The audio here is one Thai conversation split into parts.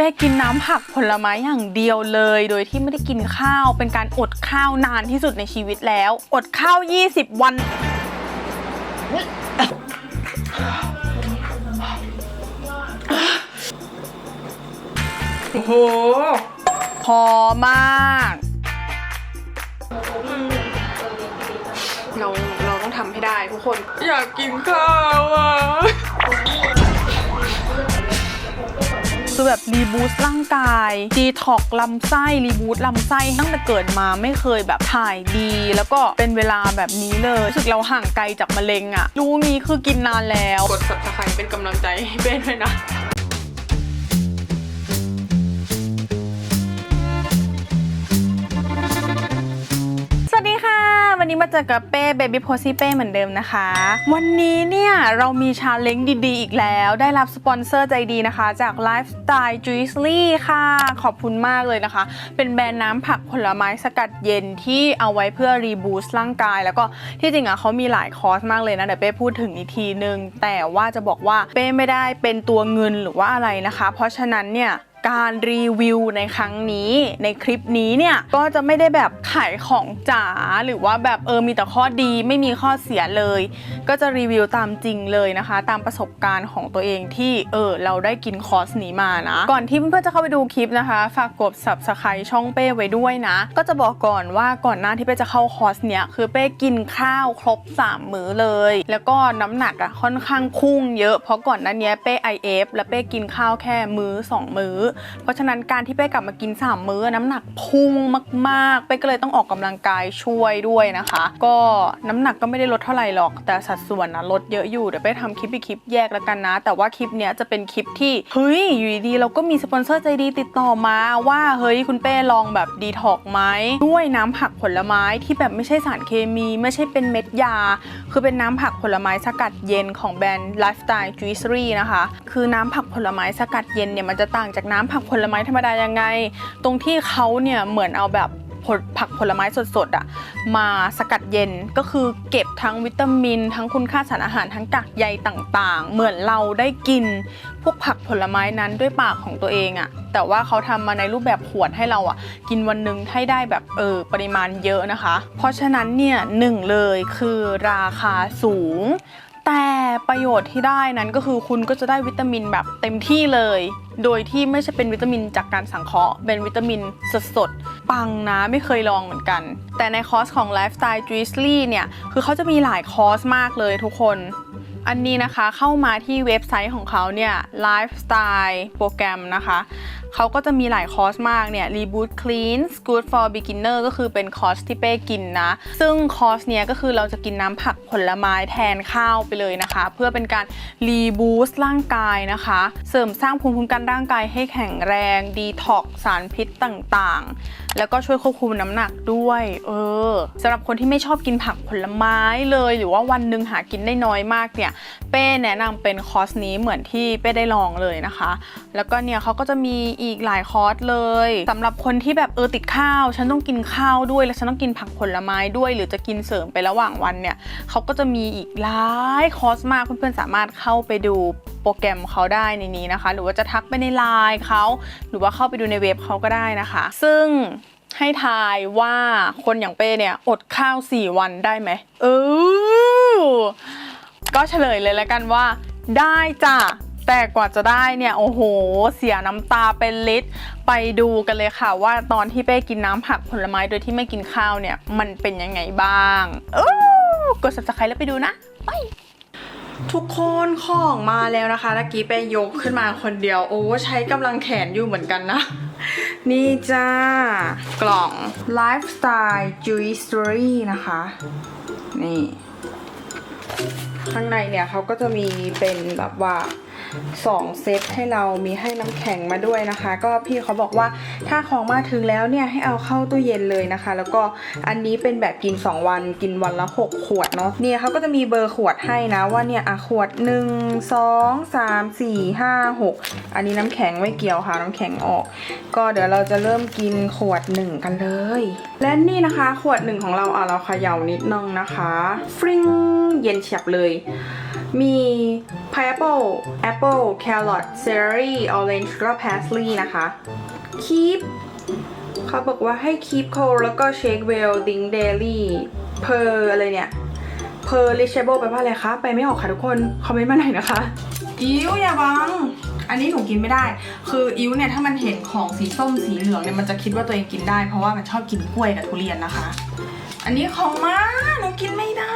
ป้กินน้ำผักผลไม้อย่างเดียวเลย โดยที่ไม่ได้กินข้าวเป็นการอดข้าวนานที่สุดในชีวิตแล้ว อดข้าว 20 วัน โอ้โห พอมากเราเราต้องทำให้ได้ทุกคน อยากกินข้าวอะ คือแบบรีบูสต์ร่างกายดีท็อกลำไส้รีบูสต์ลำไส้ตั้งแต่เกิดมาไม่เคยแบบถ่ายดี แล้วก็เป็นเวลาแบบนี้เลยรู้สึกเราห่างไกลจากมะเร็งอะรู้นี้คือกินนานแล้ว กด subscribe เป็นกำลังใจให้เป้ด้วยนะ วัสดีค่ะ วันนี้มาเจอกับเป้เบบี้โพซี่เป้เหมือนเดิมนะคะ วันนี้เนี่ยเรามีชาเลนจ์ดีๆ อีกแล้ว ได้รับสปอนเซอร์ใจดีนะคะ จาก Lifestyle Juicy ค่ะ ขอบคุณมากเลยนะคะ เป็นแบรนด์น้ำผักผลไม้สกัดเย็นที่เอาไว้เพื่อรีบูสต์ร่างกาย แล้วก็ที่จริงอะเขามีหลายคอร์สมากเลยนะ เดี๋ยวเป้พูดถึงอีกทีนึง แต่ว่าจะบอกว่าเป้ไม่ได้เป็นตัวเงินหรือว่าอะไรนะคะ เพราะฉะนั้นเนี่ย การรีวิวในครั้งนี้ในคลิปนี้เนี่ยก็จะไม่ได้แบบขายของจ๋าหรือว่าแบบเออมีแต่ข้อดีไม่มีข้อเสียเลย ก็จะรีวิวตามจริงเลยนะคะ ตามประสบการณ์ของตัวเองที่เออเราได้กินคอร์สนี้มานะ ก่อนที่เพื่อนๆจะเข้าไปดูคลิปนะคะ ฝากกด subscribe ช่องเป้ไว้ด้วยนะ ก็จะบอกก่อนว่าก่อนหน้าที่เป้จะเข้าคอร์สเนี้ยคือเป้กินข้าวครบ 3 มื้อเลย แล้วก็น้ำหนักอะค่อนข้างพุ่งเยอะเพราะก่อนหน้าเนี้ยเป้ IF แล้วเป้กินข้าวแค่มื้อ 2 มื้อเพราะฉะนั้นการที่เป้กลับมากิน 3 มื้อน้ำหนักพุ่งมาก ๆ เป้ก็เลยต้องออกกำลังกายช่วยด้วยนะคะ ก็น้ำหนักก็ไม่ได้ลดเท่าไหร่หรอก แต่สัดส่วนนะลดเยอะอยู่เดี๋ยวเป้ทำคลิปอีกคลิปแยกแล้วกันนะ แต่ว่าคลิปเนี้ยจะเป็นคลิปที่เฮ้ยอยู่ดีๆเราก็มีสปอนเซอร์ใจดีติดต่อมาว่าเฮ้ยคุณเป้ลองแบบดีท็อกไหมด้วยน้ำผักผลไม้ที่แบบไม่ใช่สารเคมี ไม่ใช่เป็นเม็ดยา คือเป็นน้ำผักผลไม้สกัดเย็นของแบรนด์ Lifestyle Juicery นะคะ คือน้ำผักผลไม้สกัดเย็นเนี่ยมันจะต่างจากน้ำำผักผลไม้ธรรมดายังไง ตรงที่เขาเนี่ยเหมือนเอาแบบผลผักผลไม้สดๆอะมาสกัดเย็นก็คือเก็บทั้งวิตามิน ทั้งคุณค่าสารอาหารทั้งกากใยต่างๆ เหมือนเราได้กิน พวกผักผลไม้นั้นด้วยปากของตัวเองอะแต่ว่าเขาทำมาในรูปแบบขวดให้เราอะกินวันหนึ่งให้ได้แบบเออปริมาณเยอะนะคะ เพราะฉะนั้นเนี่ยหนึ่งเลยคือราคาสูง แต่ประโยชน์ที่ได้นั้นก็คือคุณก็จะได้วิตามินแบบเต็มที่เลย โดยที่ไม่ใช่เป็นวิตามินจากการสังเคราะห์ เป็นวิตามินสดๆปังนะไม่เคยลองเหมือนกัน แต่ในคอร์สของ Lifestyle Drizzly เนี่ย คือเขาจะมีหลายคอร์สมากเลยทุกคน อันนี้นะคะเข้ามาที่เว็บไซต์ของเขาเนี่ย Lifestyle โปรแกรมนะคะ เขาก็จะมีหลายคอร์สมากเนี่ย Reboot Clean Good for Beginner ก็คือเป็นคอร์สที่เป้กินนะ ซึ่งคอร์สเนี้ยก็คือเราจะกินน้ำผักผลไม้แทนข้าวไปเลยนะคะ เพื่อเป็นการรีบูสต์ร่างกายนะคะ เสริมสร้างภูมิคุ้มกันร่างกายให้แข็งแรงดีท็อกสารพิษต่างๆ แล้วก็ช่วยควบคุมน้ำหนักด้วย เออสำหรับคนที่ไม่ชอบกินผักผลไม้เลย หรือว่าวันหนึ่งหากินได้น้อยมากเนี่ย เป้แนะนำเป็นคอร์สนี้เหมือนที่เป้ได้ลองเลยนะคะ แล้วก็เนี่ยเขาก็จะมีอีกหลายคอร์สเลยสำหรับคนที่แบบเออติดข้าว ฉันต้องกินข้าวด้วย แล้วฉันต้องกินผักผลไม้ด้วย หรือจะกินเสริมไประหว่างวันเนี่ยเขาก็จะมีอีกหลายคอร์สมากเพื่อนๆสามารถเข้าไปดูโปรแกรมเขาได้ในนี้นะคะ หรือว่าจะทักไปในไลน์เขาหรือว่าเข้าไปดูในเว็บเขาก็ได้นะคะ ซึ่งให้ทายว่าคนอย่างเป้เนี่ยอดข้าว 4 วันได้ไหมเออก็เฉลยเลยแล้วกันว่า ได้จ้ะ แต่กว่าจะได้เนี่ยโอ้โห เสียน้ำตาเป็นลิตร ไปดูกันเลยค่ะ ว่าตอนที่เป้กินน้ำผักผลไม้โดยที่ไม่กินข้าวเนี่ย มันเป็นยังไงบ้างเออกด subscribe แล้วไปดูนะไปทุกคนของมาแล้วนะคะตะกี้ไปยกขึ้นมาคนเดียว โอ้ใช้กำลังแขนอยู่เหมือนกันนะ นี่จ้ากล่อง Lifestyle Juicery นะคะ นี่ ข้างในเนี่ยเขาก็จะมีเป็นแบบว่า 2 เซตให้เรามีให้น้ำแข็งมาด้วยนะคะ ก็พี่เขาบอกว่าถ้าของมาถึงแล้วเนี่ยให้เอาเข้าตู้เย็นเลยนะคะ แล้วก็อันนี้เป็นแบบกิน 2 วันกินวันละ 6 ขวดเนาะเนี่ยเขาก็จะมีเบอร์ขวดให้นะว่าเนี่ยอะขวด 1 2 3 4 5 6 อันนี้น้ำแข็งไม่เกี่ยวค่ะน้ำแข็งออก ก็เดี๋ยวเราจะเริ่มกินขวด 1 กันเลย และนี่นะคะขวดหนึ่งของเราอะเราเขย่านิดนึงนะคะฟริ้งเย็นเฉียบเลย มี pineapple apple carrot celery orange แล้วก็ parsley นะคะ keep เขาบอกว่าให้ keep cold แล้วก็ shake well drink daily per อะไรเนี่ย per reachable ไปลว่าอะไรคะ ไปไม่ออกค่ะทุกคน คอมเมนต์มาหน่อยนะคะ อิ้วอย่าบัง อันนี้หนูกินไม่ได้ คืออิ้วเนี่ยถ้ามันเห็นของสีส้มสีเหลืองเนี่ยมันจะคิดว่าตัวเองกินได้ เพราะว่ามันชอบกินกล้วยกับทุเรียนนะคะ อันนี้ของมาหนูกินไม่ได้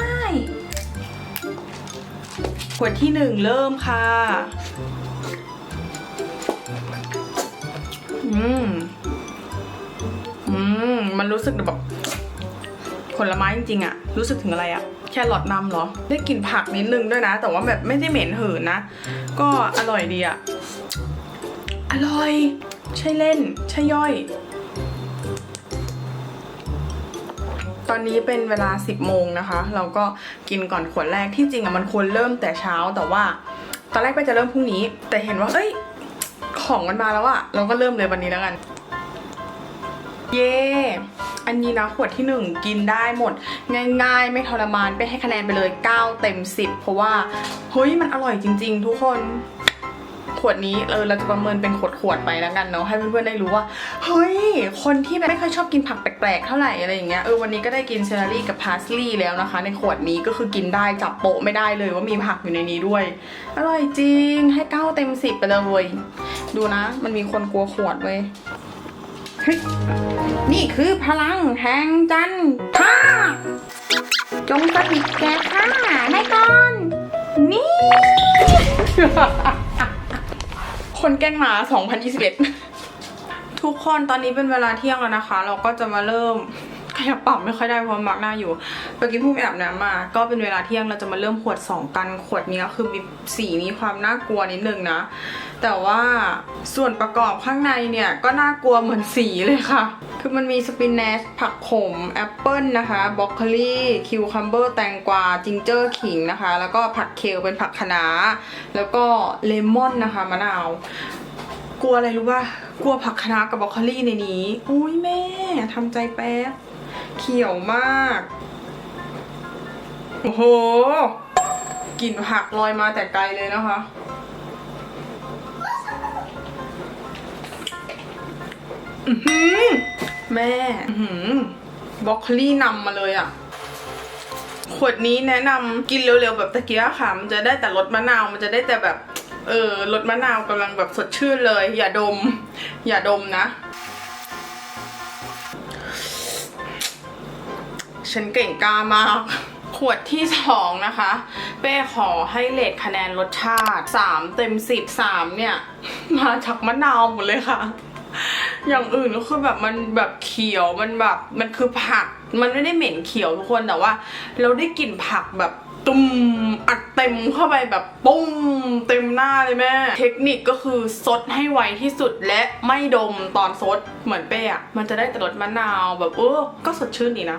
ขวดที่หนึ่งเริ่มค่ะ อืม อืม มันรู้สึกแบบผลไม้จริงๆอะรู้สึกถึงอะไรอะแค่หลอดนำเหรอ ได้กลิ่นผักนิดนึงด้วยนะ แต่ว่าแบบไม่ได้เหม็นหืนนะ ก็อร่อยดีอะอร่อย ใช่เล่น ใช่ย่อย ตอนนี้เป็นเวลา 10 โมงนะคะ เราก็กินก่อนขวดแรกที่จริงอะมันควรเริ่มแต่เช้าแต่ว่า ตอนแรกไปจะเริ่มพรุ่งนี้ แต่เห็นว่าเอ้ยของมันมาแล้วอะเราก็เริ่มเลยวันนี้แล้วกัน เย้อันนี้นะขวดที่ 1 กินได้หมด ง่ายๆ ไม่ทรมานไปให้คะแนนไปเลย 9 เต็ม 10 เพราะว่าเฮ้ยมันอร่อยจริง ๆ ทุกคน วดนี้เออเราจะประเมินเป็นขวดๆไปแล้วกันเนาะให้เพื่อนๆได้รู้ว่า เฮ้ย คนที่ไม่ค่อยชอบกินผักแปลกๆ เท่าไหร่อะไรอย่างเงี้ยเออวันนี้ก็ได้กินเซลลรี่กับพาสลีย์แล้วนะคะ ในขวดนี้ก็คือกินได้จับโปะไม่ได้เลยว่ามีผักอยู่ในนี้ด้วย อร่อยจริงให้เก้าเต็มสิบไปเลยดูนะ มันมีคนกลัวขวดเว้ยนี่คือพลังแห่งจันทราจงสถิตแก่ข้าในตอน นี่ คนแกล้งหมา 2021 ทุกคนตอนนี้เป็นเวลาเที่ยงแล้วนะคะ เราก็จะมาเริ่มขยับปรับไม่ค่อยได้เพราะมักหน้าอยู่เมื่อกี้เพิ่งไปอาบน้ำมา ก็เป็นเวลาเที่ยงเราจะมาเริ่มขวด 2 กันขวดนี้ก็คือมีสีมีความน่ากลัวนิดนึงนะ แต่ว่าส่วนประกอบข้างในเนี่ยก็น่ากลัวเหมือนสีเลยค่ะ คือมันมีสปินเนชผักขมแอปเปิลนะคะบรอกโคลีคิวคัมเบอร์แตงกวาจิงเจอร์ขิงนะคะ แล้วก็ผักเคลเป็นผักคะน้าแล้วก็เลมอนนะคะมะนาวกลัวอะไรรู้ป่ะกลัวผักคะน้ากับบรอกโคลีในนี้ อุ้ยแม่ทำใจแป๊บเขียวมากโอ้โหกลิ่นผักลอยมาแต่ไกลเลยนะคะ อือหือแม่อือหือบรอกโคลีนำมาเลยอะขวดนี้แนะนำกินเร็วๆแบบตะเกียค่ะ มันจะได้แต่รสมะนาว มันจะได้แต่แบบ เออรสมะนาวกำลังแบบสดชื่นเลย อย่าดม อย่าดมนะ ฉันเก่งกล้ามาก ขวดที่สองนะคะ เป้ขอให้เลทคะแนนรสชาติ 3 เต็ม 10 3 เนี่ย มาจากมะนาวหมดเลยค่ะ อย่างอื่นก็คือแบบมันแบบเขียวมันแบบมันคือผัก มันไม่ได้เหม็นเขียวทุกคนแต่ว่า เราได้กลิ่นผักแบบตุ้มอัดเต็มเข้าไปแบบปุ้งเต็มหน้าเลยแม่ เทคนิคก็คือซดให้ไวที่สุดและไม่ดมตอนซดเหมือนเป้อะมันจะได้แต่รสมะนาวแบบเออก็สดชื่นดีนะ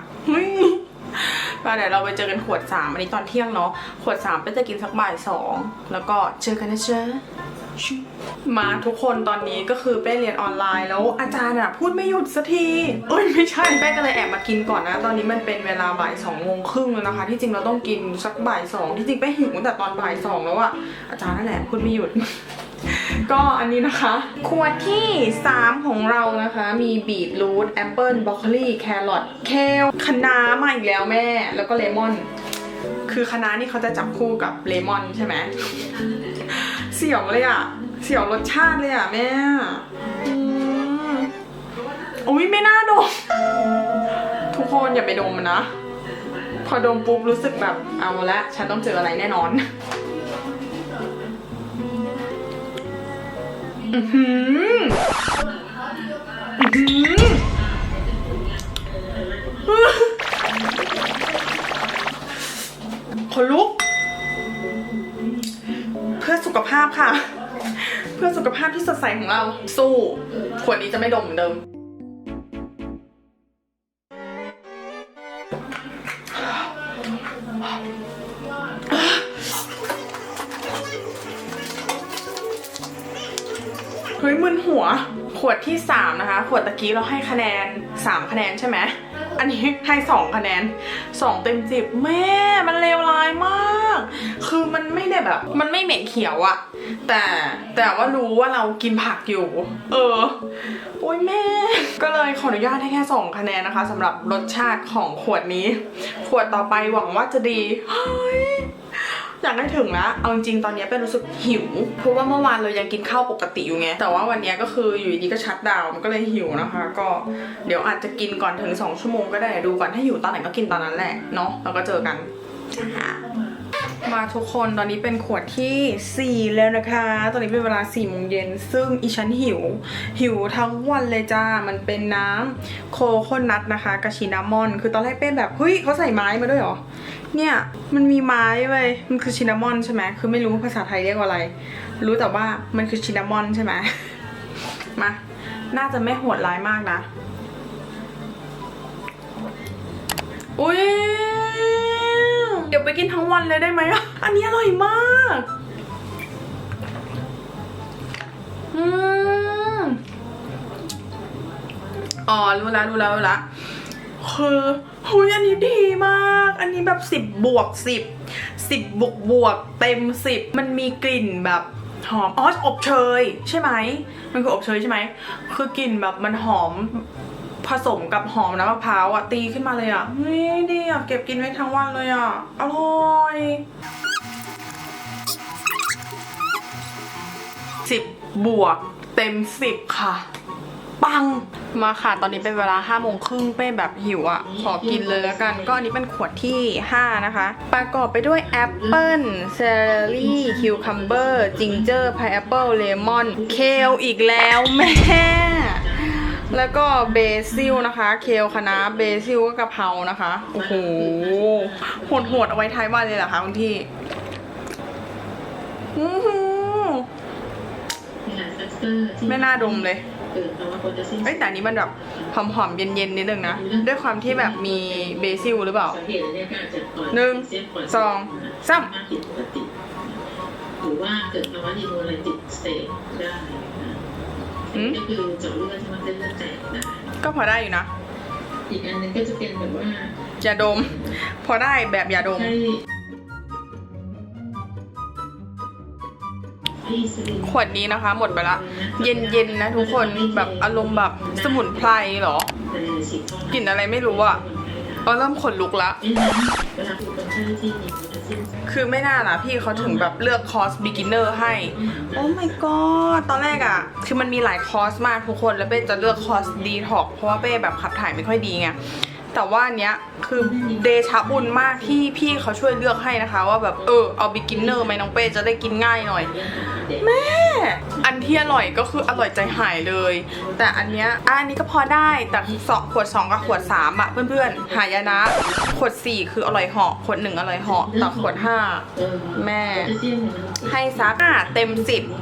เฮ้ยมาเดี๋ยวเราไปเจอกันขวด3อันนี้ตอนเที่ยงเนาะขวด3เป้จะกินสักบ่ายสองแล้วก็เจอกันนะเจ๊ะมาทุกคนตอนนี้ก็คือเป้เรียนออนไลน์แล้วอาจารย์อะพูดไม่หยุดสักทีเอ้ยไม่ใช่เป้ก็เลยแอบมากินก่อนนะ ตอนนี้มันเป็นเวลาบ่ายสองโมงครึ่งแล้วนะคะ ที่จริงเราต้องกินสักบ่ายสองที่จริงเป้หิวตั้งแต่ตอนบ่ายสองแล้วอะอาจารย์นั่นแหละพูดไม่หยุด ก็อันนี้นะคะ ขวดที่ 3 ของเรานะคะ มีบีทรูทแอปเปิลบรอกโคลีแครอทเคลคะน้ามาอีกแล้วแม่ แล้วก็เลมอน คือคะน้านี่เขาจะจับคู่กับเลมอนใช่ไหมเสียวเลยอะ เสียวรสชาติเลยอะแม่อืมอุ้ยไม่น่าดม ทุกคนอย่าไปดมมันนะ พอดมปุ๊บรู้สึกแบบเอาละ ฉันต้องเจออะไรแน่นอน อือหืออื้อหือคนลุก เพื่อสุขภาพค่ะ เพื่อสุขภาพที่สดใสของเราสู้ขวดนี้จะไม่ดมเหมือนเดิม วดที่ 3 นะคะ ขวดตะกี้เราให้คะแนน 3 คะแนนใช่ไหม อันนี้ให้สองคะแนนสองเต็มสิบแม่ มันเลวร้ายมาก คือมันไม่ได้แบบ มันไม่เหม็นเขียวอะแต่แต่ว่ารู้ว่าเรากินผักอยู่ เออ โอ้ยแม่ ก็เลยขออนุญาตให้แค่สองคะแนนนะคะสำหรับรสชาติของขวดนี้ ขวดต่อไปหวังว่าจะดี เฮ้ย อยากได้ถึงแล้ว เอาจริงๆตอนนี้เป็นรู้สึกหิว เพราะว่าเมื่อวานเรายังกินข้าวปกติอยู่ไง แต่ว่าวันนี้ก็คืออยู่ดีก็ชัดดาวมันก็เลยหิวนะคะ ก็เดี๋ยวอาจจะกินก่อนถึง 2 ชั่วโมงก็ได้ดูก่อนถ้าหิวตอนไหนก็กินตอนนั้นแหละเนาะแล้วก็เจอกันนะคะมาทุกคนตอนนี้เป็นขวดทีสี่4 แล้วนะคะ ตอนนี้เป็นเวลา4ี่โมงเย็น ซึ่งอีฉันหิว หิวทั้งวันเลยจ้า มันเป็นน้ำโคโคนัทนะคะกาชินามอน คือตอนแรกเป็นแบบ เฮ้ยเขาใส่ไม้มาด้วยหรอ เนี่ยมันมีไม้เว้ยมันคือชินนามอนใช่ไหมคือไม่รู้ภาษาไทยเรียกว่าอะไร รู้แต่ว่ามันคือชินนามอนใช่ไหมมาน่าจะไม่โหดร้ายมากนะอุ้ยเดี๋ยวไปกินทั้งวันเลยได้ไหมอะอันนี้อร่อยมากอืมอ๋อรู้แล้วรู้แล้วรู้แล้วคือ หุยอันนี้ดีมาก อันนี้แบบ 10 บวก 10 10บวกบวกเต็ม 10 มันมีกลิ่นแบบหอมอ๋ออบเชยใช่ไหม มันคืออบเชยใช่ไหม คือกลิ่นแบบมันหอมผสมกับหอมน้ำมะพร้าวอะตีขึ้นมาเลยอะเฮ้ยดีอะเก็บกินไว้ทั้งวันเลยอะอร่อยสิบบวกเต็มสิบค่ะ ปัง มาค่ะ ตอนนี้เป็นเวลา5้าโมงครึ่งเป้แบบหิวอะ่ะ ขอกินเลยแล้วกัน ก็อันนี้เป็นขวดที่ 5 นะคะ ประกอบไปด้วยแอปเปิลเซอร์รี่คิวคัมเบอร์จิงเจอร์พายแอปเปิลเลมอน เคลอีกแล้วแม่แล้วก็เบซิลนะคะ เคลคะน้าเบซิลก็กะเพรานะคะ โอ้โหโหดๆเอาไว้ท้ายวันเลยเหรอคะคุณพี่อื้อหือไม่น่าดมเลย เอ้ยแต่อันนี้มันแบบหอมๆ เย็นๆ นิดนึงนะ ด้วยความที่แบบมีเบซิลหรือเปล่าหนึ่งสองสามผิดปกติหรือว่าเกิดภาวะดีโมไลติกสเตทได้นะก็คือเจาะเลือดที่มันเส้นเลือดแตกได้ก็พอได้อยู่นะ อีกอันหนึงก็จะเป็นแบบว่า อย่าดม พอได้แบบอย่าดม ขวดนี้นะคะ หมดไปละ เย็นๆนะทุกคนแบบอารมณ์แบบสมุนไพรเหรอกลิ่นอะไรไม่รู้อะเออเริ่มขนลุกละ คือไม่น่านะพี่เขาถึงแบบเลือกคอร์ส beginner ให้ โอ้ my god ตอนแรกอะคือมันมีหลายคอร์สมากทุกคน แล้วเป้จะเลือกคอร์ส detox เพราะว่าเป้แบบขับถ่ายไม่ค่อยดีไง แต่ว่าอันเนี้ยคือเดชะบุญมากที่พี่เขาช่วยเลือกให้นะคะ ว่าแบบเออเอา beginner ไหมน้องเป้จะได้กินง่ายหน่อย แม่ อันที่อร่อยก็คืออร่อยใจหายเลย แต่อันเนี้ยอันนี้ก็พอได้แต่สองขวด 2 กับขวด 3อะเพื่อนๆ หายนะ ขวด 4 คืออร่อยเหาะขวด 1 อร่อยเหาะแต่ขวด 5 แม่ ให้ซักอะเต็ม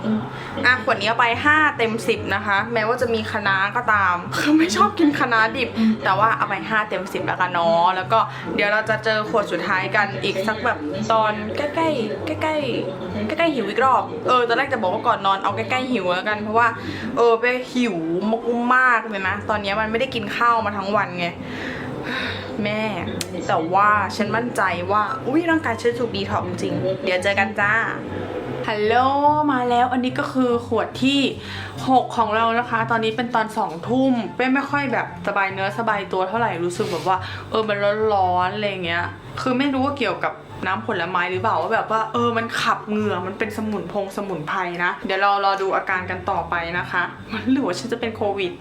10อะขวดนี้เอาไป 5 เต็ม 10 นะคะ แม้ว่าจะมีคะน้าก็ตามคือไม่ชอบกินคะน้าดิบ แต่ว่าเอาไป 5 เต็ม10 แล้วกันเนาะแล้วก็เดี๋ยวเราจะเจอขวดสุดท้ายกันอีกสักแบบตอนใกล้ๆใกล้ๆใกล้ๆหิวอีกรอบเออตอนแรกจะบอกว่าก่อนนอนเอาใกล้ๆหิวแล้วกันเพราะว่าเออไปหิวมากๆเลยนะตอนนี้มันไม่ได้กินข้าวมาทั้งวันไงแม่ แต่ว่าฉันมั่นใจว่าอุ้ยร่างกายฉันถูกดีท็อกจริง เดี๋ยวเจอกันจ้า ฮัลโหลมาแล้วอันนี้ก็คือขวดที่ 6 ของเรานะคะ ตอนนี้เป็นตอน2ทุ่มเป้ไม่ค่อยแบบสบายเนื้อสบายตัวเท่าไหร่รู้สึกแบบว่า เออมันร้อนๆอะไรเงี้ย คือไม่รู้ว่าเกี่ยวกับน้ำผลไม้หรือเปล่าว่าแบบว่าเออมันขับเหงื่อมันเป็นสมุนพงสมุนไพรนะ เดี๋ยวเรารอดูอาการกันต่อไปนะคะ มันหรือว่าฉันจะเป็นโควิด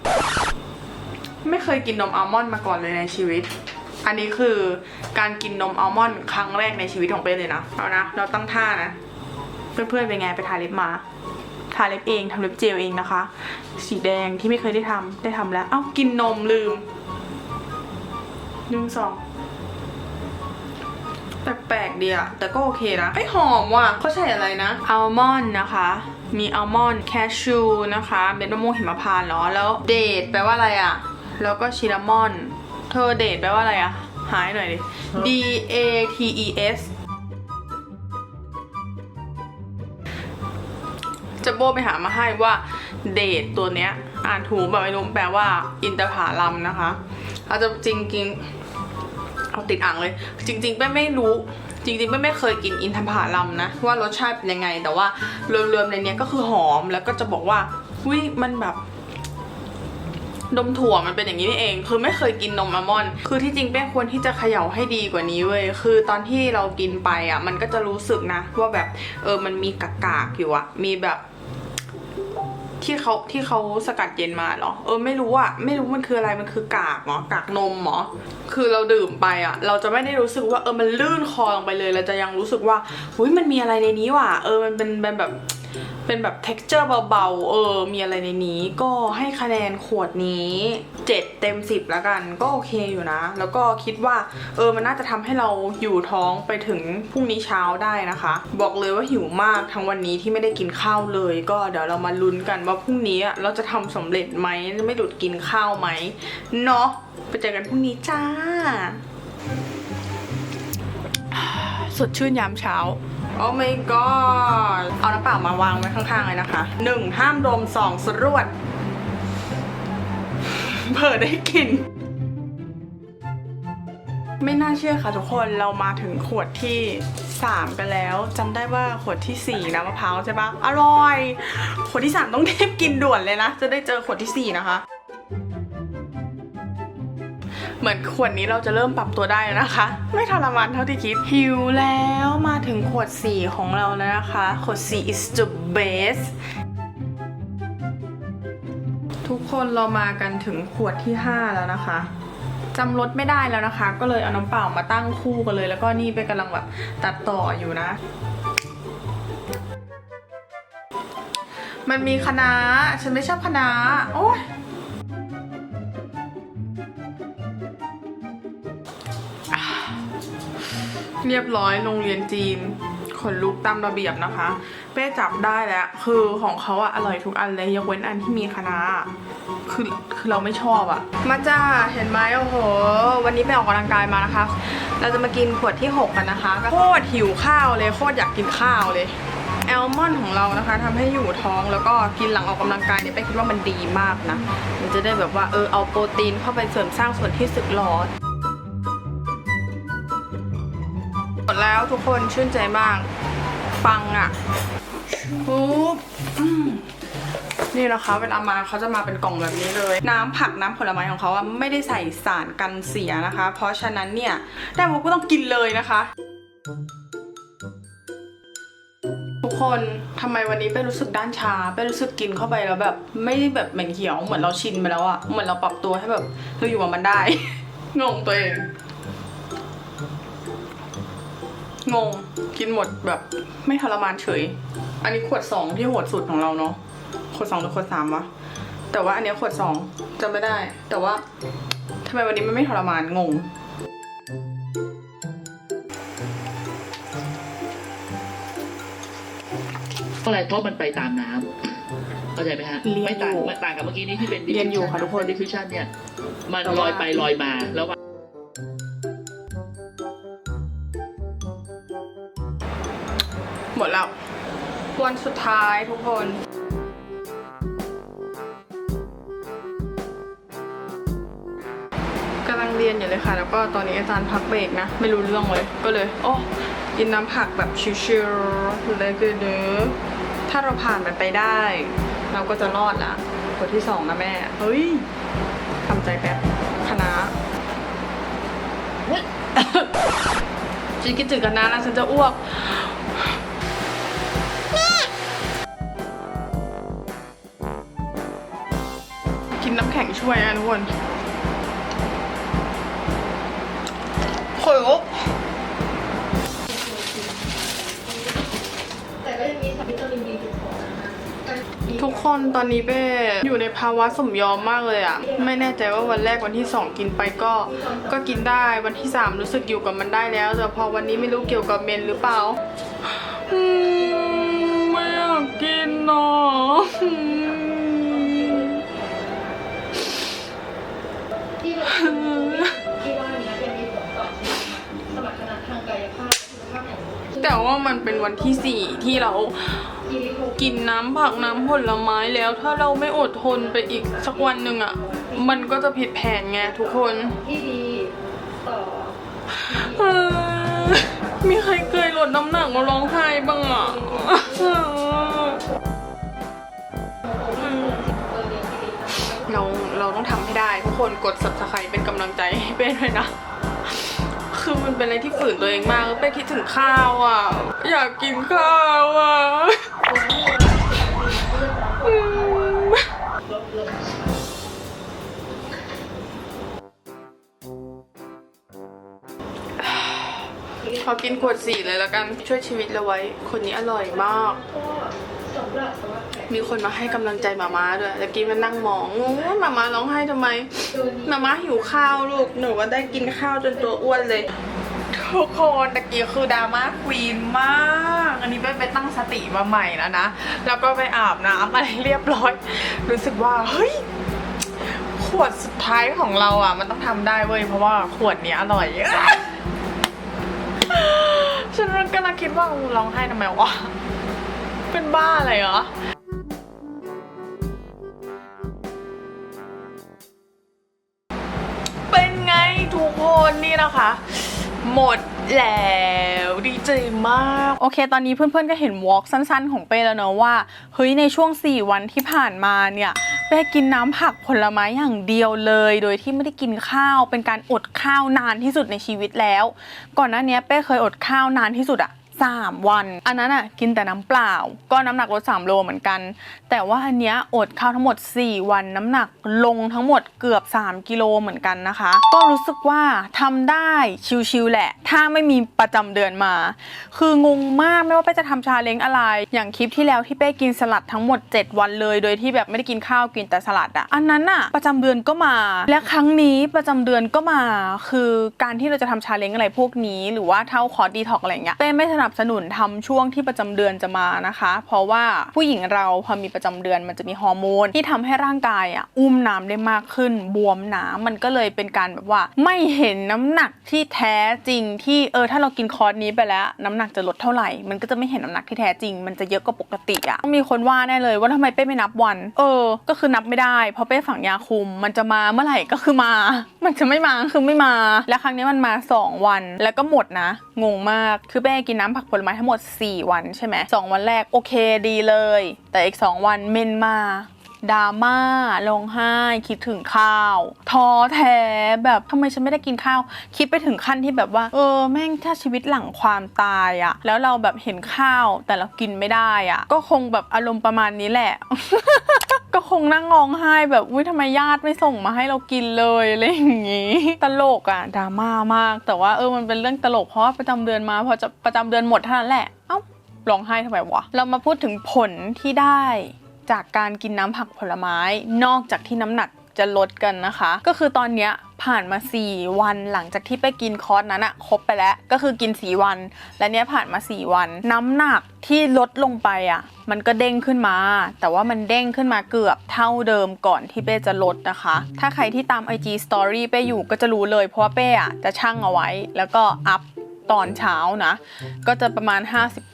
ไม่เคยกินนมอัลมอนด์มาก่อนเลยในชีวิตอันนี้คือการกินนมอัลมอนด์ครั้งแรกในชีวิตของเป้เลยนะ เอานะ เราตั้งท่านะ เพื่อนๆเป็นไงไปทาเล็บมา ทาเล็บเองทำเล็บเจลเองนะคะ สีแดงที่ไม่เคยได้ทำได้ทำแล้ว เอ้ากินนมลืมหนึ่งสองแปลกๆดีอะแต่ก็โอเคนะไอหอมว่ะเขาใส่อะไรนะอัลมอนด์นะคะ มีอัลมอนด์แคชชูนะคะเป็นมะม่วงหิมพานต์เนาะแล้วเดทแปลว่าอะไรอะแล้วก็ชินามอน เธอเดทแปลว่าอะไรอะหายหน่อยดิ D A T E S จะโบไปหามาให้ว่าเดทตัวเนี้ย อ่านถูกแบบไม่รู้แปลว่า อินทผาลัมนะคะเราจะจริงๆเอาติดอ่างเลย จริงๆแป้ไม่รู้จริงๆแป้ไม่เคยกินอินทผลัมนะ ว่ารสชาติเป็นยังไง แต่ว่ารวมๆในนี้ก็คือหอมแล้วก็จะบอกว่าวิมันแบบ นมถั่วมันเป็นอย่างนี้นี่เอง คือไม่เคยกินนมอัลมอนด์คือที่จริงแป้ควรที่จะเขย่าให้ดีกว่านี้เว้ยคือตอนที่เรากินไปอะ มันก็จะรู้สึกนะ ว่าแบบเออมันมีกากๆอยู่อะ มีแบบ ที่เขาที่เขาสกัดเย็นมาเหรอ เออไม่รู้อะไม่รู้มันคืออะไรมันคือกากเหรอกากนมเหรอคือเราดื่มไปอะเราจะไม่ได้รู้สึกว่าเออมันลื่นคอลงไปเลยเราจะยังรู้สึกว่าหุยมันมีอะไรในนี้ว่ะเออมันเป็นแบบ เป็นแบบ texture เบาๆ เออ มีอะไรในนี้ก็ให้คะแนนขวดนี้ 7 เต็ม 10 แล้วกัน ก็โอเคอยู่นะ แล้วก็คิดว่า เออ มันน่าจะทำให้เราอยู่ท้องไปถึงพรุ่งนี้เช้าได้นะคะ บอกเลยว่าหิวมากทั้งวันนี้ที่ไม่ได้กินข้าวเลย ก็เดี๋ยวเรามาลุ้นกันว่าพรุ่งนี้อะเราจะทำสำเร็จไหมจะไม่หลุดกินข้าวไหม เนาะ ไปเจอกันพรุ่งนี้จ้า สดชื่นยามเช้า อ้ my god เอาน้ำเปล่ามาวางไว้ข้างๆเลยนะคะหนึ่งห้ามดมสองสรวดเผลอได้กลินไม่น่าเชื่อค่ะทุกคนเรามาถึงขวดที่ 3 กันแล้วจำได้ว่าขวดทีสี่ 4 นะมะพร้าวใช่ปะอร่อย ขวดที่ 3 ต้องรีบกินด่วนเลยนะ จะได้เจอขวดทีสี่4 นะคะ เหมือนขวดนี้เราจะเริ่มปรับตัวได้นะคะ ไม่ทรมานเท่าที่คิด หิวแล้วมาถึงขวด4ของเราแล้วนะคะ ขวด4 is the best ทุกคนเรามากันถึงขวดที่ 5 แล้วนะคะจำรสไม่ได้แล้วนะคะ ก็เลยเอาน้ำเปล่ามาตั้งคู่กันเลย แล้วก็นี่เป็นกำลังแบบตัดต่ออยู่นะ มันมีคะน้าฉันไม่ชอบคะน้าโอ้ย เรียบร้อยโรงเรียนจีนขนลุกตามระเบียบนะคะ เป้จับได้แล้ว คือของเขาอะอร่อยทุกอันเลยยกเว้นอันที่มีคะนาอะคือคือเราไม่ชอบอะมาจ้าเห็นไหมโอ้โห วันนี้ไปออกกำลังกายมานะคะ เราจะมากินขวดที่ 6 กันนะคะโคตรหิวข้าวเลยโคตรอยากกินข้าวเลยแอลมอนด์ของเรานะคะทำให้อยู่ท้องแล้วก็กินหลังออกกำลังกายเนี่ยเป้คิดว่ามันดีมากนะ มันจะได้แบบว่าเออเอาโปรตีนเข้าไปเสริมสร้างส่วนที่สึกหรอ แล้วทุกคนชื่นใจมากฟังอะปุ๊บอืมนี่นะคะเวลามาเขาจะมาเป็นกล่องแบบนี้เลย น้ำผักน้ำผลไม้ของเขาอะไม่ได้ใส่สารกันเสียนะคะ เพราะฉะนั้นเนี่ยได้ปุ๊บก็ต้องกินเลยนะคะ ทุกคนทำไมวันนี้เป้รู้สึกด้านชาเป้รู้สึกกินเข้าไปแล้วแบบไม่ได้แบบเหม็นเขียวเหมือนเราชินไปแล้วอะเหมือนเราปรับตัวให้แบบเราอยู่กับมันได้งงตัวเอง งง กินหมดแบบไม่ทรมานเฉย อันนี้ขวดสองที่โหดสุดของเราเนาะ ขวดสองหรือขวดสามวะ แต่ว่าอันเนี้ยขวดสองจำไม่ได้ แต่ว่าทำไมวันนี้มันไม่ทรมานงงเพราะอะไรเพราะมันไปตามน้ำเข้าใจไหมฮะเรียนไม่ต่างอยู่ไม่ต่างกับเมื่อกี้นี้ที่เป็นเรียนอยู่ค่ะทุกคนดิฟิชันเนี่ย มันแต่ลว่าอยไปลอยมาแล้ว มดแล้ว วันสุดท้ายทุกคนกำลังเรียนอยู่เลยค่ะ แล้วก็ตอนนี้อาจารย์พักเบรกนะ ไม่รู้เรื่องเลย ก็เลย โอ้กินน้ำผักแบบชิลๆเลยคือเด้อถ้าเราผ่านมันไปได้ เราก็จะรอดละคนที่สองนะแม่ เฮ้ยทำใจแป๊บคณะฉันคิดถึงกันนะแล้วฉันจะอ้วก นน้ำแข็งช่วยนะทุกคนขนลุกแต่ก็ยังมีวิตามินดีอยู่ของนะคะทุกคนตอนนี้เป้อยู่ในภาวะสมยอมมากเลยอะไม่แน่ใจว่าวันแรกวันที่สองกินไปก็ ก็กินได้วันที่สามรู้สึกอยู่กับมันได้แล้ว แต่พอวันนี้ไม่รู้เกี่ยวกับเมนหรือเปล่าอืมไม่อยากกินเนาะ แต่ว่ามันเป็นวันที่สี่ที่เรากิริโภกินน้ำผักน้ำผลไม้แล้ว ถ้าเราไม่อดทนไปอีกสักวันหนึ่งอะ่ะ มันก็จะผิดแผนไงทุกคนที่ดีต่อเออมีใครเคยลดน้ำหนักมาร้องไห้บ้างอะ่ะเราเราต้องทำให้ได้ทุกคนกด subscribe เป็นกำลังใจให้เป้ด้วยนะ คือมันเป็นอะไรที่ฝืนตัวเองมากเป้คิดถึงข้าวอะ อยากกินข้าวอะขอกินขวดสี่เลยแล้วกันช่วยชีวิตเราไว้ คนนี้อร่อยมาก มีคนมาให้กำลังใจมาม่าด้วยตะกี้มันนั่งมองมาม่าร้องไห้ทำไม มาม่าหิวข้าวลูก หนูว่าได้กินข้าวจนตัวอ้วนเลย ทุกคนตะกี้คือดราม่าควีนมาก อันนี้ไปไปตั้งสติมาใหม่แล้วนะ แล้วก็ไปอาบน้ำอะไรเรียบร้อย รู้สึกว่า เฮ้ยขวดสุดท้ายของเราอะ มันต้องทำได้เว้ย เพราะว่าขวดนี้อร่อยฉันกำลังคิดว่าร้องไห้ทำไมวะเป็นบ้าอะไรเหรอ คนนี่นะคะ หมดแล้วดีใจมาก โอเค ตอนนี้เพื่อนๆก็เห็นวอล์กสั้น ๆ ของเป้แล้วเนาะว่าเฮ้ยในช่วง 4 วันที่ผ่านมาเนี่ยเป้กินน้ำผักผลไม้อย่างเดียวเลย โดยที่ไม่ได้กินข้าวเป็นการอดข้าวนานที่สุดในชีวิตแล้ว ก่อนหน้านี้เป้เคยอดข้าวนานที่สุดอะ 3 วัน อันนั้นอะกินแต่น้ำเปล่า ก็น้ำหนักลด 3 โลเหมือนกัน แต่ว่าอันเนี้ยอดข้าวทั้งหมด 4 วันน้ำหนักลงทั้งหมดเกือบ 3 กิโลเหมือนกันนะคะ ก็รู้สึกว่าทำได้ชิวๆแหละ ถ้าไม่มีประจำเดือนมา คืองงมากไม่ว่าเป้จะทำชาเลนจ์อะไร อย่างคลิปที่แล้วที่เป้กินสลัดทั้งหมด 7 วันเลย โดยที่แบบไม่ได้กินข้าวกินแต่สลัดอะอันนั้นอะประจำเดือนก็มา และครั้งนี้ประจำเดือนก็มา คือการที่เราจะทำชาเลนจ์อะไรพวกนี้ หรือว่าเท่าคอร์ดีท็อกอะไรเงี้ยเป้ไม่สนับสนุนทำช่วงที่ประจำเดือนจะมานะคะ เพราะว่าผู้หญิงเราพอมีประจำเดือนมันจะมีฮอร์โมนที่ทำให้ร่างกายอะอุ้มน้ำได้มากขึ้น บวมน้ำมันก็เลยเป็นการแบบว่า ไม่เห็นน้ำหนักที่แท้จริงที่เออถ้าเรากินคอร์สนี้ไปแล้วน้ำหนักจะลดเท่าไหร่ มันก็จะไม่เห็นน้ำหนักที่แท้จริง มันจะเยอะกว่าปกติอะต้องมีคนว่าแน่เลยว่าทำไมเป้ไม่นับวัน เออ ก็คือนับไม่ได้ เพราะเป้ฝังยาคุม มันจะมาเมื่อไหร่ก็คือมา มันจะไม่มาคือไม่มา และครั้งนี้มันมา 2 วัน แล้วก็หมดนะ งงมาก คือเป้กินน้ำผักผลไม้ทั้งหมด 4 วันใช่ไหมสองวันแรกโอเคดีเลย แต่อีก 2 วันเมนมา ดราม่าร้องไห้ คิดถึงข้าวท้อแท้แบบทำไมฉันไม่ได้กินข้าว คิดไปถึงขั้นที่แบบว่า เออแม่งถ้าชีวิตหลังความตายอะแล้วเราแบบเห็นข้าวแต่เรากินไม่ได้อะก็คงแบบอารมณ์ประมาณนี้แหละ ก็คงนั่งร้องไห้แบบอุ้ยทำไมญาติไม่ส่งมาให้เรากินเลยอะไรอย่างงี้ ตลกอะดราม่ามาก แต่ว่าเออมันเป็นเรื่องตลกเพราะว่าประจำเดือนมาพอจะประจำเดือนหมดเท่านั้นแหละเอ้าร้องไห้ทำไมวะ เรามาพูดถึงผลที่ได้ จากการกินน้ำผักผลไม้ นอกจากที่น้ำหนักจะลดกันนะคะ ก็คือตอนเนี้ยผ่านมา 4 วันหลังจากที่ไปกินคอร์สนั้นอะครบไปแล้ว ก็คือกิน 4 วัน และเนี้ยผ่านมา 4 วัน น้ำหนักที่ลดลงไปอะมันก็เด้งขึ้นมา แต่ว่ามันเด้งขึ้นมาเกือบเท่าเดิมก่อนที่เป้จะลดนะคะ ถ้าใครที่ตาม IG Story เป้อยู่ก็จะรู้เลยเพราะว่าเป้อะจะชั่งเอาไว้ แล้วก็อัพ ตอนเช้านะ ก็จะประมาณ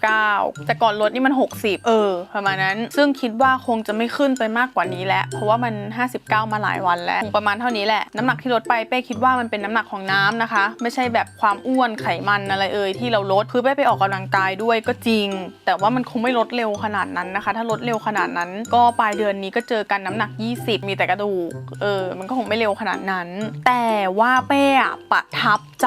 59 แต่ก่อนลดนี่มัน 60 เออ ประมาณนั้น ซึ่งคิดว่าคงจะไม่ขึ้นไปมากกว่านี้แล้ว เพราะว่ามัน 59 มาหลายวันแล้วคงประมาณเท่านี้แหละ น้ำหนักที่ลดไปเป้คิดว่ามันเป็นน้ำหนักของน้ำนะคะ ไม่ใช่แบบความอ้วนไขมันอะไรเอ่ยที่เราลด คือเป้ไปออกกำลังกายด้วยก็จริง แต่ว่ามันคงไม่ลดเร็วขนาดนั้นนะคะ ถ้าลดเร็วขนาดนั้น ก็ปลายเดือนนี้ก็เจอกันน้ำหนัก 20 มีแต่กระดูก เออ มันก็คงไม่เร็วขนาดนั้น แต่ว่าเป้อะประทับใจ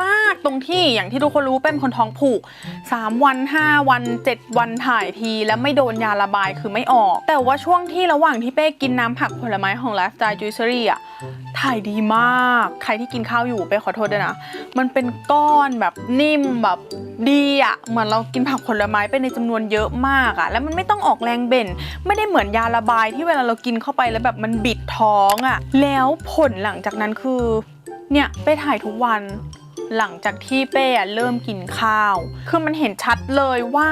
มากๆ ตรงที่อย่างที่ทุกคนรู้เป้เป็นคนท้องผูก 3 วัน 5 วัน 7 วันถ่ายที แล้วไม่โดนยาระบายคือไม่ออก แต่ว่าช่วงที่ระหว่างที่เป้กินน้ำผักผลไม้ของ Lifestyle Juicery อะถ่ายดีมาก ใครที่กินข้าวอยู่เป้ขอโทษด้วยนะ มันเป็นก้อนแบบนิ่มแบบดีอะเหมือนเรากินผักผลไม้ไปในจำนวนเยอะมากอะแล้วมันไม่ต้องออกแรงเบ่น ไม่ได้เหมือนยาระบายที่เวลาเรากินเข้าไปแล้วแบบมันบิดท้องอะแล้วผลหลังจากนั้นคือเนี่ยเป้ถ่ายทุกวัน หลังจากที่เป้เริ่มกินข้าว คือมันเห็นชัดเลยว่า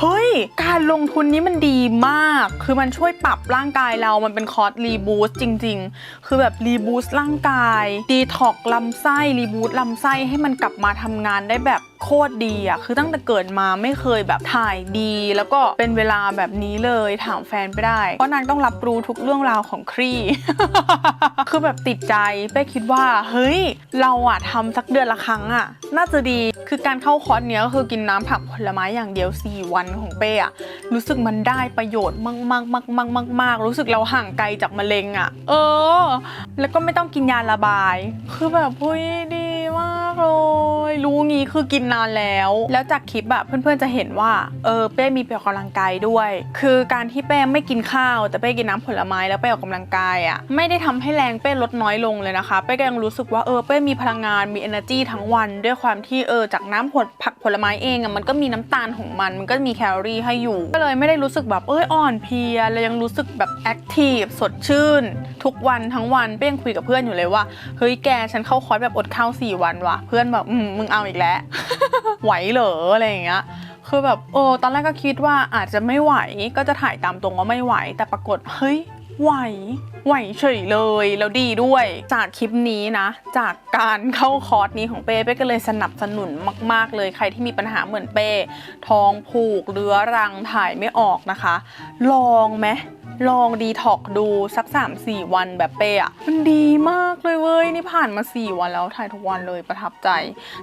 เฮ้ย การลงทุนนี้มันดีมาก คือมันช่วยปรับร่างกายเรา มันเป็นคอร์สรีบูสต์จริง ๆ คือแบบรีบูสต์ร่างกาย ดีท็อกลำไส้ รีบูสต์ลำไส้ให้มันกลับมาทำงานได้แบบโคตรดีอะคือตั้งแต่เกิดมาไม่เคยแบบถ่ายดี แล้วก็เป็นเวลาแบบนี้เลยถามแฟนไปได้ เพราะนางต้องรับรู้ทุกเรื่องราวของครีคือแบบติดใจเป้คิดว่า เฮ้ย เราอะทำสักเดือนละครั้งอะน่าจะดี คือการเข้าคอร์สเนี้ยก็คือกินน้ำผักผลไม้อย่างเดียว 4 วันของเป้อะรู้สึกมันได้ประโยชน์มากมากมากมากมากมากรู้สึกเราห่างไกลจากมะเร็งอะเออ แล้วก็ไม่ต้องกินยาระบาย คือแบบเฮ้ยดี มากเลย รู้งี้คือกินนานแล้ว แล้วจากคลิปอะเพื่อนๆจะเห็นว่า เออเป้มีไปออกกำลังกายด้วย คือการที่เป้ไม่กินข้าว แต่เป้กินน้ำผลไม้แล้วไปออกกำลังกายอะไม่ได้ทำให้แรงเป้ลดน้อยลงเลยนะคะ เป้ก็ยังรู้สึกว่าเออเป้มีพลังงานมี energy ทั้งวัน ด้วยความที่เออจากน้ำผลผักผลไม้เองอะมันก็มีน้ำตาลของมัน มันก็มีแคลอรี่ให้อยู่ ก็เลยไม่ได้รู้สึกแบบเอยอ่อนเพลียเลยยังรู้สึกแบบแอคทีฟสดชื่น ทุกวันทั้งวันเป้ยังคุยกับเพื่อนอยู่เลยว่าเฮ้ยแกฉันเข้าคอร์สแบบอดข้าวสี่วันว่ะเพื่อนแบบอืมมึงเอาอีกแล้วไหวเหรออะไรอย่างเงี้ยคือแบบเออตอนแรกก็คิดว่าอาจจะไม่ไหวก็จะถ่ายตามตรงว่าไม่ไหว แต่ปรากฏเฮ้ยไหวไหวเฉยเลยแล้วดีด้วย จากคลิปนี้นะ จากการเข้าคอร์สนี้ของเป้เป้ก็เลยสนับสนุนมาก ๆ เลยใครที่มีปัญหาเหมือนเป้ท้องผูกเรื้อรังถ่ายไม่ออกนะคะ ลองไหม ลองดีท็อกดูสัก 3-4 วันแบบเป้อะมันดีมากเลยเว้ย นี่ผ่านมา 4 วันแล้วถ่ายทุกวันเลยประทับใจ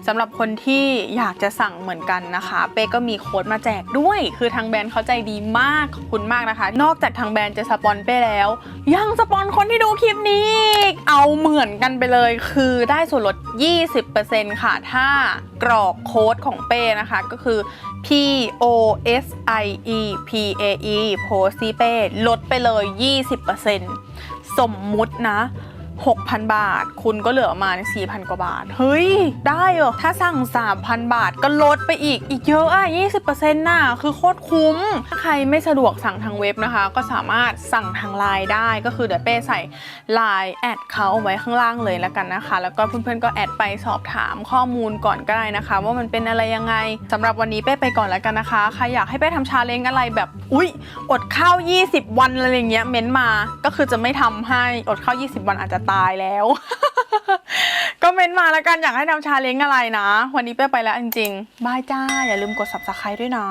สำหรับคนที่อยากจะสั่งเหมือนกันนะคะ เป้ก็มีโค้ดมาแจกด้วย คือทางแบรนด์เขาใจดีมากขอบคุณมากนะคะ นอกจากทางแบรนด์จะสปอนเป้แล้ว ยังสปอนคนที่ดูคลิปนี้อีกเอาเหมือนกันไปเลย คือได้ส่วนลด 20%ค่ะ ถ้ากรอกโค้ดของเป้นะคะก็คือ P O S I E P A E โพซีเป้ลดไปเลย 20%สมมุตินะ 6,000 บาท คุณก็เหลือมาณ4,000 กว่าบาท เฮ้ย ได้เหรอ ถ้าสั่ง 3,000 บาทก็ลดไปอีก อีกเยอะอะ 20%น่ะ คือโคตรคุ้ม ถ้าใครไม่สะดวกสั่งทางเว็บนะคะ ก็สามารถสั่งทางไลน์ได้ ก็คือเดี๋ยวเป้ใส่ไลน์แอดเขาเอาไว้ข้างล่างเลยแล้วกันนะคะ แล้วก็เพื่อนๆก็แอดไปสอบถามข้อมูลก่อนก็ได้นะคะ ว่ามันเป็นอะไรยังไงสำหรับวันนี้เป้ไปก่อนแล้วกันนะคะ ใครอยากให้เป้ทำชาเลนจ์อะไรแบบ อุ๊ย อดข้าว 20 วันอะไรอย่างเงี้ย เม้นมา ก็คือจะไม่ทำให้ อดข้าว 20 วันอาจจะตายแล้ว ก็เม้นมาแล้วกันอยากให้ทำชาเลนจ์อะไรนะ วันนี้เป้ไปแล้วจริงๆบายจ้า อย่าลืมกด subscribe ด้วยนะ